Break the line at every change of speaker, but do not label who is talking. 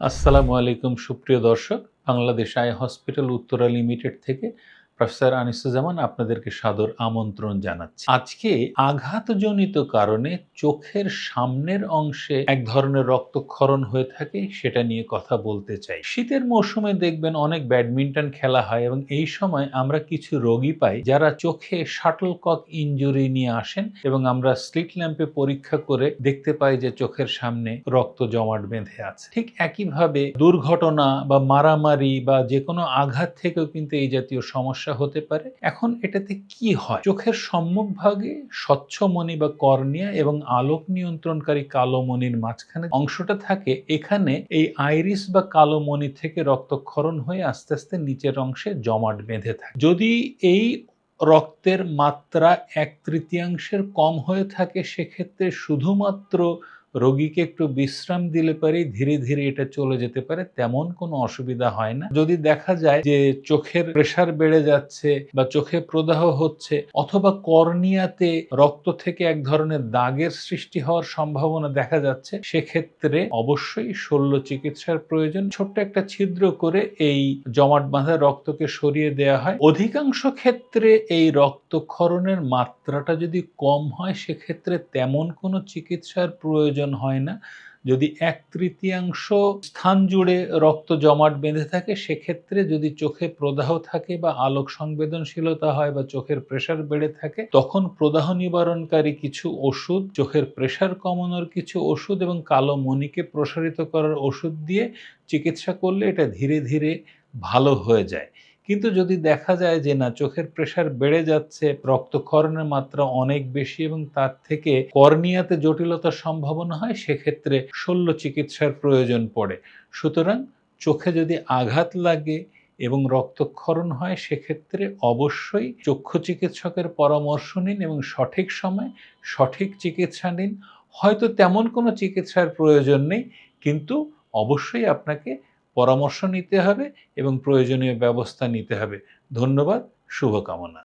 আসসালামু আলাইকুম সুপ্রিয় দর্শক Bangladesh eye hospital Uttara limited থেকে প্রফেসর আনিসুজ্জামান, আপনাদেরকে সাদর আমন্ত্রণ জানাচ্ছি। আজকে আঘাতজনিত কারণে চোখের সামনের অংশে এক ধরনের রক্তক্ষরণ হয়ে থাকে, সেটা নিয়ে কথা বলতে চাই। শীতের মৌসুমে দেখবেন অনেক ব্যাডমিন্টন খেলা হয় এবং এই সময় আমরা কিছু রোগী পাই যারা চোখে শাটলকক ইনজুরি নিয়ে আসেন এবং আমরা স্লিট ল্যাম্পে পরীক্ষা করে দেখতে পাই যে চোখের সামনে রক্ত জমাট বেঁধে আছে। ঠিক একইভাবে দুর্ঘটনা বা মারামারি বা যে কোনো আঘাত থেকেও কিন্তু এই জাতীয় সমস্যা হতে পারে। এখন এটাতে কি হয়? চোখের সম্মুখভাগে স্বচ্ছ মণি বা কর্নিয়া এবং আলোক নিয়ন্ত্রণকারী কালো মণির মাঝখানে অংশটা থাকে। এখানে এই আইরিস বা কালো মণি থেকে রক্তক্ষরণ হয়ে আস্তে আস্তে নিচের অংশে জমাট বেঁধে থাকে। যদি এই রক্তের মাত্রা এক তৃতীয়াংশের কম হয়ে থাকে, সেক্ষেত্রে শুধুমাত্র রোগীকে একটু বিশ্রাম দিলে পারেই ধীরে ধীরে এটা চলে যেতে পারে, তেমন কোনো অসুবিধা হয় না। যদি দেখা যায় যে চোখের প্রেসার বেড়ে যাচ্ছে বা চোখে প্রদাহ হচ্ছে অথবা কর্নিয়াতে রক্ত থেকে এক ধরনের দাগের সৃষ্টি হওয়ার সম্ভাবনা দেখা যাচ্ছে, সেক্ষেত্রে অবশ্যই শল্য চিকিৎসার প্রয়োজন। ছোট্ট একটা ছিদ্র করে এই জমাট বাঁধা রক্তকে সরিয়ে দেওয়া হয়। অধিকাংশ ক্ষেত্রে এই রক্তক্ষরণের মাত্রাটা যদি কম হয়, সেক্ষেত্রে তেমন কোনো চিকিৎসার প্রয়োজন হয় না। যদি এক তৃতীয়াংশ স্থান জুড়ে রক্ত জমাট বেঁধে থাকে, সেক্ষেত্রে যদি চোখে প্রদাহ থাকে বা আলোক সংবেদনশীলতা হয় বা চোখের প্রেসার বেড়ে থাকে, তখন প্রদাহ নিবারণকারী কিছু ওষুধ, চোখের প্রেসার কমানোর কিছু ওষুধ এবং কালো মণিকে প্রসারিত করার ওষুধ দিয়ে চিকিৎসা করলে এটা ধীরে ধীরে ভালো হয়ে যায়। কিন্তু যদি দেখা যায় যে না, চোখের প্রেসার বেড়ে যাচ্ছে, রক্তক্ষরণের মাত্রা অনেক বেশি এবং তার থেকে কর্নিয়াতে জটিলতার সম্ভাবনা হয়, সেক্ষেত্রে শল্য চিকিৎসার প্রয়োজন পড়ে। সুতরাং চোখে যদি আঘাত লাগে এবং রক্তক্ষরণ হয়, সেক্ষেত্রে অবশ্যই চক্ষু চিকিৎসকের পরামর্শ নিন এবং সঠিক সময় সঠিক চিকিৎসা নিন। হয়তো তেমন কোনো চিকিৎসার প্রয়োজন নেই, কিন্তু অবশ্যই আপনাকে পরামর্শ নিতে হবে এবং প্রয়োজনীয় ব্যবস্থা নিতে হবে। ধন্যবাদ শুভকামনা।